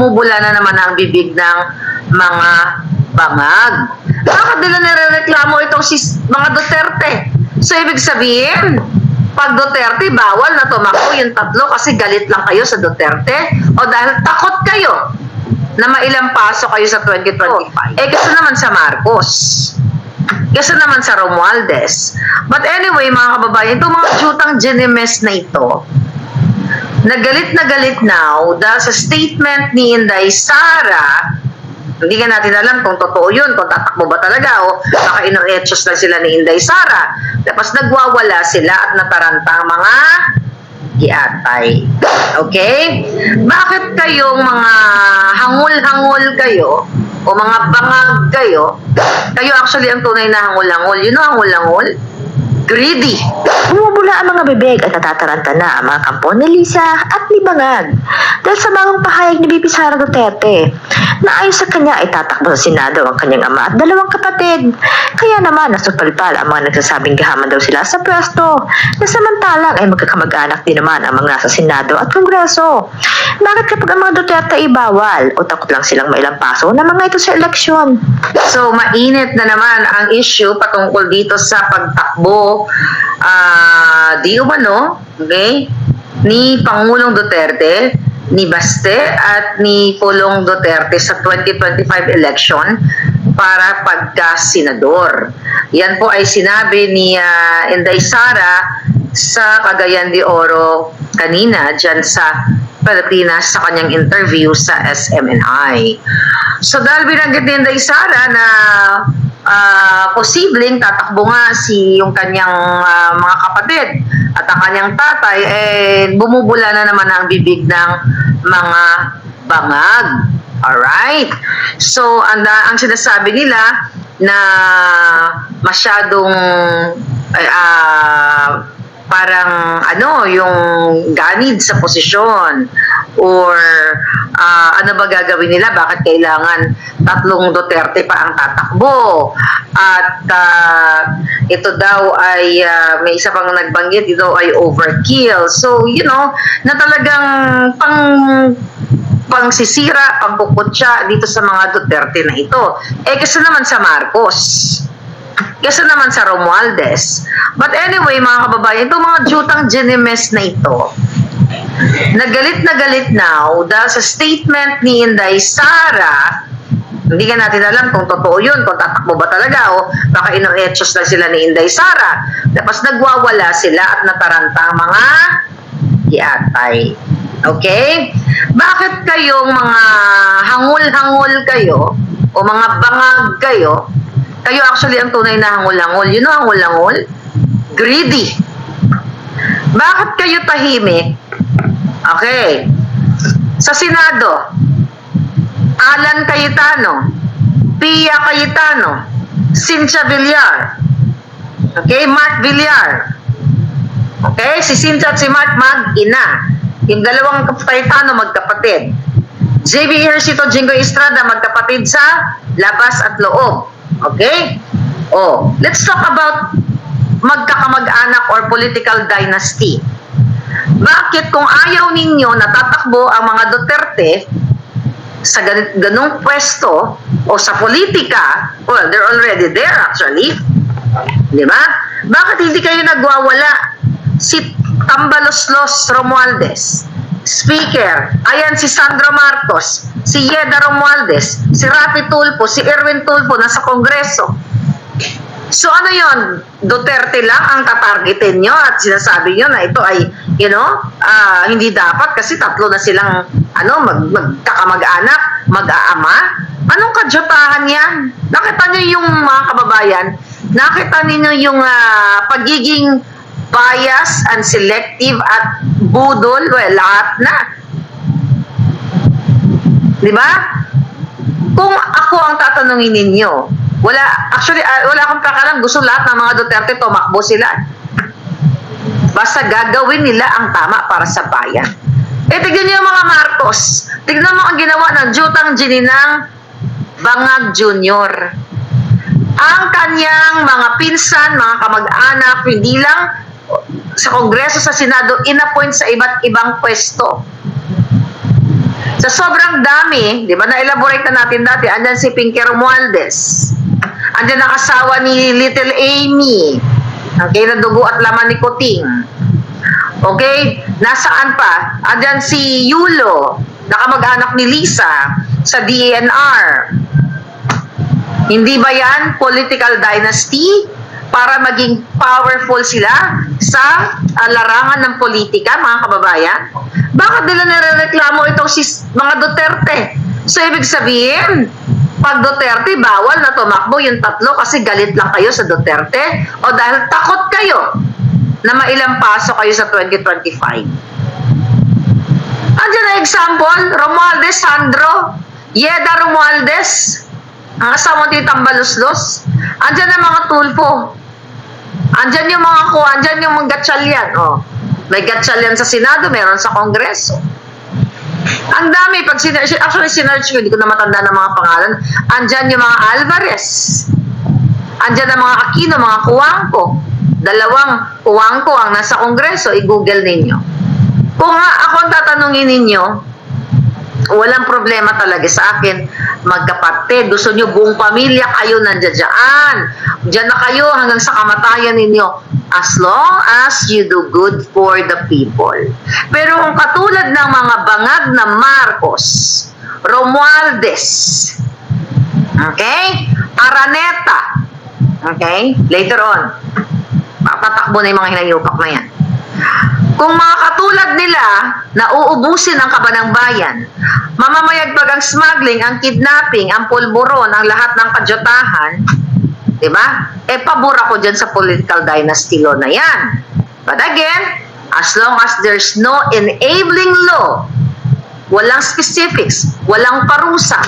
bumubula na naman ang bibig ng mga bangag. Bakit nila nirereklamo itong si mga Duterte? So, ibig sabihin, pag Duterte, bawal na tumakbo yung tatlo kasi galit lang kayo sa Duterte o dahil takot kayo na mailang paso kayo sa 2025. Eh, gusto naman sa Marcos. Gusto naman sa Romualdez. But anyway, mga kababayan, itong mga jutang genemes na ito, nagalit na galit now dahil sa statement ni Inday Sara, hindi nga natin alam kung totoo yun, kung tatakbo ba talaga o baka inerechos lang sila ni Inday Sara. Tapos nagwawala sila at nataranta ang mga giatay. Okay? Bakit kayong mga hangul-hangul kayo o mga bangag kayo, kayo actually ang tunay na hangul-hangul. You know hangul-hangul? Greedy. Bumubula ang mga bibig at natataranta na ang mga kampo ni Lisa at ni Bangag dahil sa bagong pahayag ni Bibi Sara Duterte na ayon sa kanya ay tatakbo sa Senado ang kanyang ama at dalawang kapatid. Kaya naman nasupalpal ang mga nagsasabing gahaman daw sila sa pwesto na samantalang ay magkakamag-anak din naman ang mga nasa Senado at Kongreso. Bakit kapag ang mga Duterte ay bawal o takot lang silang mailampaso na mga ito sa eleksyon? So, mainit na naman ang issue patungkol dito sa pagtakbo ah di umano, okay, ni Pangulong Duterte, ni Baste at ni Pulong Duterte sa 2025 election para pagka-senador. Yan po ay sinabi ni ah, Inday Sara sa Cagayan de Oro kanina dyan sa Pilipinas sa kanyang interview sa SMNI. So dahil binanggit ni Inday Sara na ah, posibleng tatakbo nga si yung kanyang ah, mga kapatid at ang kanyang tatay, eh, bumubula na naman ang bibig ng mga bangag. Alright? So, ang, ang sinasabi nila na masyadong ah, parang ano, yung ganid sa posisyon or ah, ano ba gagawin nila? Bakit kailangan tatlong Duterte pa ang tatakbo? At ah, ito daw ay ah, may isa pang nagbanggit, ito ay overkill. So, you know, na talagang pang pangsisira, pagkukutsa dito sa mga Duterte na ito. Eh, kasi naman sa Marcos. Kasi naman sa Romualdez. But anyway, mga kababayan, itong mga jutang genemes na ito, nagalit na galit now dahil sa statement ni Inday Sara, hindi nga natin alam kung totoo yun, kung tatakbo ba talaga o baka inerechos lang sila ni Inday Sara. Tapos nagwawala sila at nataranta mga giatay. Okay? Bakit kayong mga hangul-hangul kayo o mga bangag kayo, kayo actually ang tunay na hangul-hangul. You know hangul-hangul? Greedy. Bakit kayo tahimik? Okay. Sa Senado, Alan Cayetano, Pia Cayetano, Cynthia Villar, okay, Mark Villar, okay, si Cynthia at si Mark mag-ina, yung dalawang Cayetano magkapatid, JB Ejercito Jingo Estrada magkapatid sa labas at loob, okay? Oh, let's talk about or political dynasty. Bakit kung ayaw ninyo natatakbo ang mga Duterte sa gan- ganong pwesto o sa politika, well, they're already there actually. Di ba? Bakit hindi kayo nagwawala? Si Tambaloslos Romualdez, Speaker, ayan si Sandro Marcos, si Yeda Romualdez, si Rafi Tulfo, si Erwin Tulfo nasa Kongreso. So ano yon Duterte lang ang tatargetin nyo at sinasabi nyo na ito ay, you know, ah, hindi dapat kasi tatlo na silang ano, mag, magkakamag-anak, mag-aama. Anong kadyotahan yan? Nakita nyo yung mga kababayan, nakita niyo yung ah, pagiging bias and selective at budol, well, lahat na. Di ba? Kung ako ang tatanungin ninyo, wala, actually, ah, wala akong pakalam, gusto lahat ng mga Duterte tumakbo sila. Basta gagawin nila ang tama para sa bayan. Eh, tignan niyo mga Marcos. Tignan mo ang ginawa ng Jutang Gininang Bangag Jr. Ang kanyang mga pinsan, mga kamag-anak, hindi lang sa Kongreso, sa Senado, inappoint sa iba't ibang pwesto. Sa sobrang dami, di ba, na-elaborate na natin dati, andyan si Pinky Romualdez. Andyan ang asawa ni Little Amy. Okay, na dugo at laman ni Kuting. Okay, nasaan pa? Andyan si Yulo, nakamag-anak ni Lisa sa DNR. Hindi ba yan political dynasty? Para maging powerful sila sa ah, larangan ng politika, mga kababayan? Bakit nila nirereklamo itong si mga Duterte? So, ibig sabihin, pag Duterte, bawal na tumakbo yung tatlo kasi galit lang kayo sa Duterte o dahil takot kayo na mailang paso kayo sa 2025. Andiyan na example, Romualdez Sandro, Yeda Romualdez, ang asawa ni Tambaluslos. Andiyan na mga tulfo. Andyan yung mga ko, andyan yung mga gatsalyan. Oh. May gatsalyan sa Senado, meron sa Kongreso. Ang dami, pag sinerch, actually sinerch ko, hindi ko na matanda ng mga pangalan. Andyan yung mga Alvarez. Andyan ang mga Aquino, mga Kuwangko. Dalawang Kuwangko ang nasa Kongreso, i-google ninyo. Kung nga ako ang tatanungin ninyo, walang problema talaga sa akin. Magkapatid, gusto nyo buong pamilya, kayo nandiyan dyan. Diyan na kayo hanggang sa kamatayan ninyo. As long as you do good for the people. Pero kung katulad ng mga bangag na Marcos, Romualdez, okay? Araneta, okay? Later on, papatakbo na yung mga hinayupak na yan. Kung mga katulad nila na uubusin ang kaba ng bayan, mamamayagpag ang smuggling, ang kidnapping, ang pulburon, ang lahat ng kajotahan, di ba? Eh, pabor ako dyan sa political dynasty law na yan. But again, as long as there's no enabling law, walang specifics, walang parusa,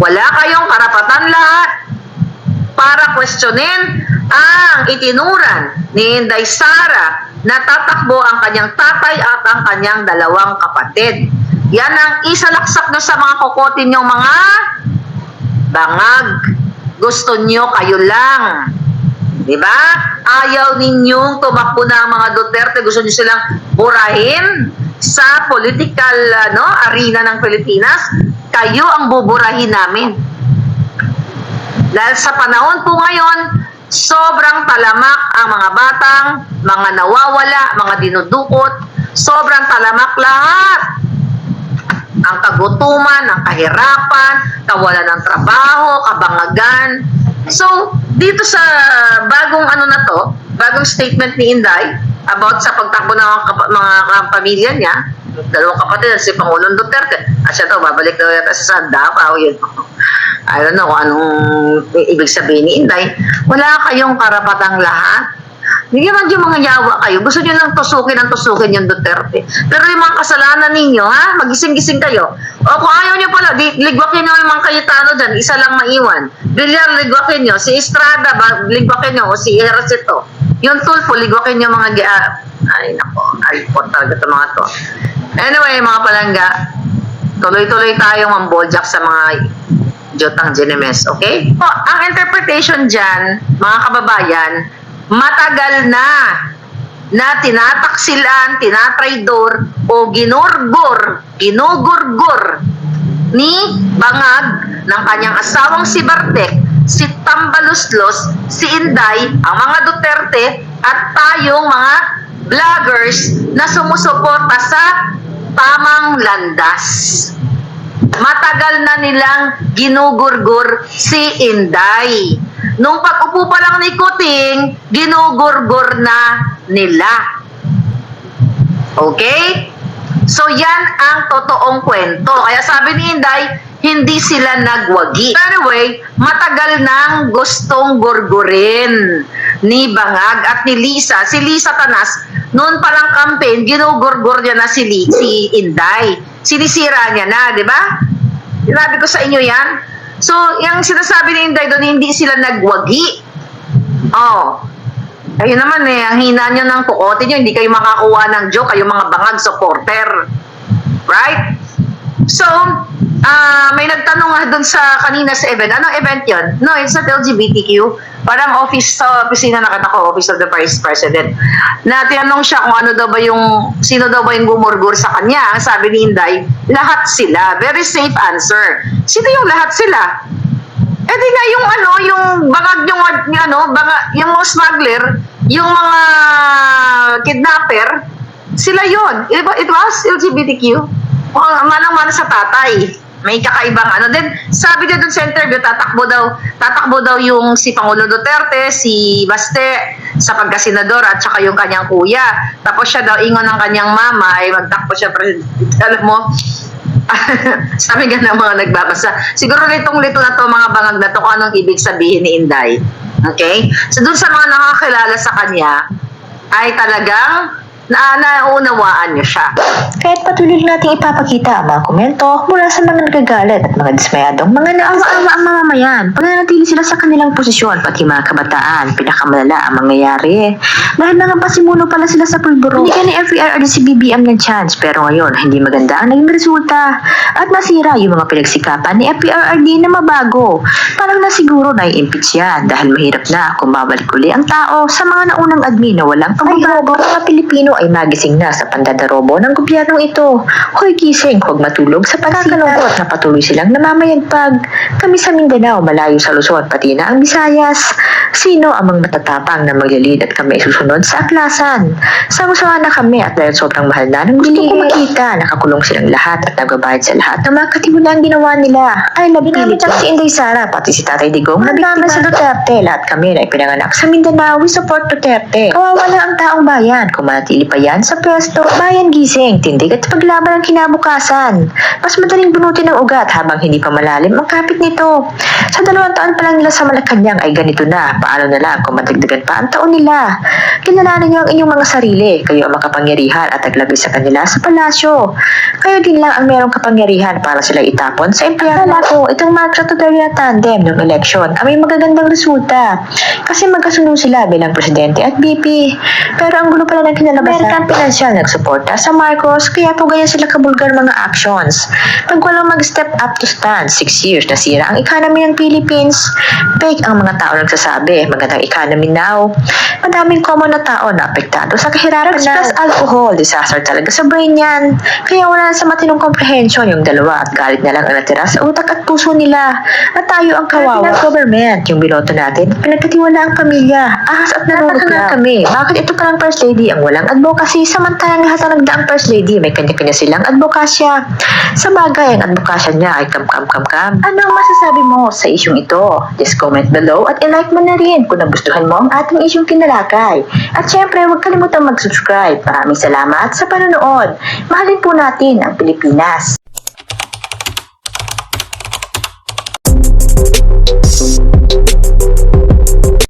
wala kayong karapatan lahat para questionin ang itinuran ni Inday Sara na tatakbo ang kanyang tatay at ang kanyang dalawang kapatid. Yan ang isalaksak nyo sa mga kokotin yung mga bangag. Gusto nyo kayo lang. Di ba? Ayaw ninyong tumakbo na ang mga Duterte. Gusto nyo silang burahin sa political ano, arena ng Pilipinas. Kayo ang buburahin namin. Dahil sa panahon po ngayon, sobrang talamak ang mga batang, mga nawawala, mga dinudukot, sobrang talamak lahat. Ang kagutuman, ang kahirapan, kawalan ng trabaho, kabangagan. So, dito sa bagong ano na to, bagong statement ni Inday about sa pagtakbo ng mga, mga pamilya niya, dalawang kapatid, si Pangulong Duterte. At siya to, babalik daw yata sa Davao, yun. I don't know kung anong ibig sabihin ni Inday. Wala kayong karapatang lahat. Hindi naman yung mga yawa kayo. Gusto nyo lang tusukin ang tusukin yung Duterte. Pero yung mga kasalanan ninyo, ha? Magising-gising kayo. O kung ayaw nyo pala, ligwakin nyo yung mga Cayetano dyan. Isa lang maiwan. Villar, ligwakin nyo. Si Estrada, ligwakin nyo. O si Erasito. Yung Tulfo, ligwakin nyo mga... Gia- ay, nako. Ay, po talaga ito mga to. Anyway, mga palangga, tuloy-tuloy tayong mamboljak sa mga Jotang Genemes, okay? O, ang interpretation dyan, mga kababayan, matagal na na tinataksilan, tinatraidor o ginurgur, ginugurgur ni Bangag ng kanyang asawang si Bartek, si Tambaluslos, si Inday, ang mga Duterte at tayong mga vloggers na sumusuporta sa tamang landas matagal na nilang ginugurgur si Inday. Nung pag-upo pa lang ni Kuting, ginugurgur na nila. Okay? So yan ang totoong kwento. Kaya sabi ni Inday, hindi sila nagwagi. Anyway, matagal nang gustong gurgurin ni Bangag at ni Lisa. Si Lisa Tanas, noon palang campaign, ginugurgur niya na si, Li- si Inday. Sinisira niya na, di ba? Sinabi ko sa inyo yan. So, yung sinasabi ni Inday doon, hindi sila nagwagi. Oh. Ayun naman eh, ang hina nyo ng kukote nyo, hindi kayo makakuha ng joke, kayo mga bangag supporter. Right? So, ah may nagtanong nga doon sa kanina sa event. Anong event yon? No, it's not LGBTQ. parang office sa opisina nakita ko, Office of the Vice President, na tinanong siya kung ano daw ba yung, sino daw ba yung gumurgur sa kanya. Ang sabi ni Inday, lahat sila. Very safe answer. Sino yung lahat sila? Eh di nga yung ano, yung bangag yung, yung ano, bangag, yung mga smuggler, yung mga kidnapper, sila yon. It was LGBTQ. Mukhang manang-mana sa tatay. May kakaibang ano. Then, sabi niya dun sa interview, tatakbo daw, tatakbo daw yung si Pangulo Duterte, si Baste, sa pagkasenador at saka yung kanyang kuya. Tapos siya daw, ingon ng kanyang mama, ay magtakbo siya presidente. Alam mo, sabi nga ng mga nagbabasa, siguro litong-lito na to mga bangag na to kung anong ibig sabihin ni Inday. Okay? So dun sa mga nakakilala sa kanya, ay talagang na naunawaan niyo siya. Kahit patuloy nating ipapakita ang mga komento mula sa mga nagagalit at mga dismayadong mga naawa-awa ang mamamayan. Pananatili sila sa kanilang posisyon, pati mga kabataan, pinakamalala ang mangyayari. Dahil mga pasimuno pala sila sa pulburo. Binigyan ni FER at si BBM ng chance, pero ngayon, hindi maganda ang naging resulta. At nasira yung mga pinagsikapan ni FPRRD na mabago. Parang na siguro na impeach yan dahil mahirap na kung babalik uli ang tao sa mga naunang admin na walang pagbabago. Mga Pilipino ay magising na sa pandadarobo ng gobyernong ito. Hoy gising, huwag matulog sa pagkakalungkot na patuloy silang namamayagpag. Kami sa Mindanao, malayo sa Luzon, pati na ang Visayas. Sino ang mga matatapang na maglilid at kami susunod sa aklasan? Sama-sama na kami at dahil sobrang mahal na ng gusto ko makita, nakakulong silang lahat at nagbabayad sa lahat ng mga katimulang ginawa nila. Ay, nabipilit lang si Inday Sara, pati si Tatay Digong, na biktima sa Duterte. Lahat kami na ipinanganak sa Mindanao, we support Duterte. Kawawa na ang taong bayan, kung manatili pa yan sa pwesto. Bayan gising, tindig at paglaban ang kinabukasan. Mas madaling bunutin ng ugat habang hindi pa malalim ang kapit nito. Sa dalawang taon pa lang nila sa Malacanang ay ganito na. Paano na lang kung matagdagan pa ang taon nila? Kilalanin niyo ang inyong mga sarili. Kayo ang makapangyarihan at naglagay sa kanila sa palasyo. Kayo din lang ang merong kapangyarihan para sila itapon sa empleyado. Akala ko, itong Marcos at Duterte tandem ng eleksyon ay may magagandang resulta. Kasi magkasunod sila bilang presidente at VP. Pero ang gulo pala ng kinalabasan. American Financial nagsuporta sa Marcos kaya po ganyan sila kabulgar mga actions. Pag walang mag-step up to stand, 6 years nasira ang economy ng Philippines. Fake ang mga tao nagsasabi, magandang economy now. Madaming common na tao na apektado sa kahirapan na. plus alcohol, disaster talaga sa brain yan. Kaya wala sa matinong comprehension yung dalawa at galit na lang ang natira sa utak at puso nila. At tayo ang kawawa. At government, yung binoto natin, pinagkatiwala ang pamilya. Ahas at nanunod na kami. Bakit ito palang first lady ang walang advocacy samantalang lahat ng nagdaang first lady may kanya-kanya silang advokasya. Sa bagay, ang advokasya niya ay kam-kam-kam-kam. Ano ang masasabi mo sa isyong ito? Just comment below at i-like mo na rin kung nagustuhan mo ang ating isyong kinalakay. At syempre, huwag kalimutang mag-subscribe. Maraming salamat sa panonood. Mahalin po natin ang Pilipinas.